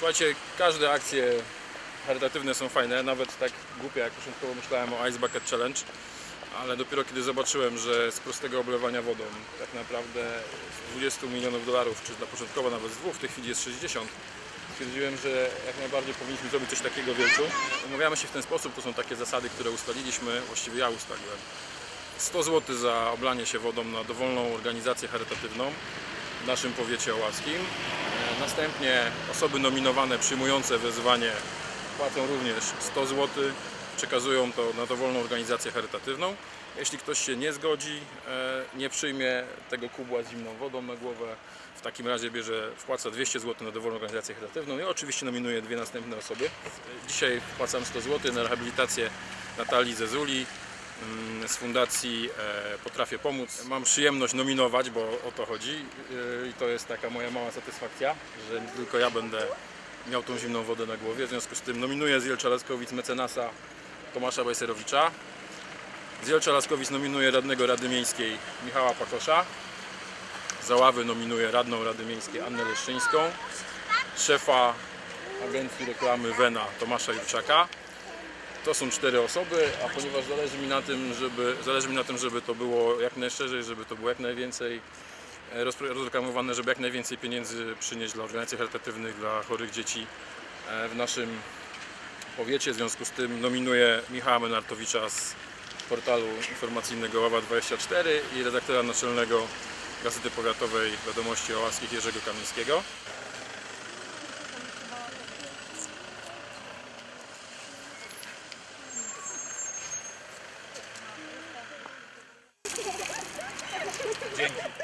Słuchajcie, każde akcje charytatywne są fajne, nawet tak głupie jak początkowo myślałem o Ice Bucket Challenge, ale dopiero kiedy zobaczyłem, że z prostego oblewania wodą tak naprawdę z 20 milionów dolarów, czy dla początkowo nawet z dwóch, w tej chwili jest 60, stwierdziłem, że jak najbardziej powinniśmy zrobić coś takiego wielczu. Umawiamy się w ten sposób, to są takie zasady, które ustaliliśmy, właściwie ja ustaliłem. 100 zł za oblanie się wodą na dowolną organizację charytatywną w naszym powiecie oławskim. Następnie osoby nominowane przyjmujące wezwanie płacą również 100 zł, przekazują to na dowolną organizację charytatywną. Jeśli ktoś się nie zgodzi, e, nie przyjmie tego kubła z zimną wodą na głowę, w takim razie bierze, wpłaca 200 zł na dowolną organizację charytatywną i oczywiście nominuje dwie następne osoby. E, Dzisiaj wpłacam 100 zł na rehabilitację Natalii Zezuli z Fundacji e, Potrafię Pomóc. Mam przyjemność nominować, bo o to chodzi e, i to jest taka moja mała satysfakcja, że nie tylko ja będę miał tą zimną wodę na głowie. W związku z tym nominuję z Laskowic mecenasa Tomasza Bajserowicza. Z Jelcza Laskowic nominuję radnego Rady Miejskiej Michała Pakosza. Z Ławy nominuję radną Rady Miejskiej Annę Leszczyńską. Szefa agencji reklamy Wena Tomasza Jurczaka. To są cztery osoby, a ponieważ zależy mi na tym, żeby, zależy mi na tym, żeby to było jak najszerzej, żeby to było jak najwięcej e, rozreklamowane, żeby jak najwięcej pieniędzy przynieść dla organizacji charytatywnych, dla chorych dzieci e, w naszym powiecie. W związku z tym nominuję Michała Menartowicza z portalu informacyjnego Ława24 i redaktora naczelnego Gazety Powiatowej Wiadomości Ołaskich Jerzego Kamińskiego. Dzięki.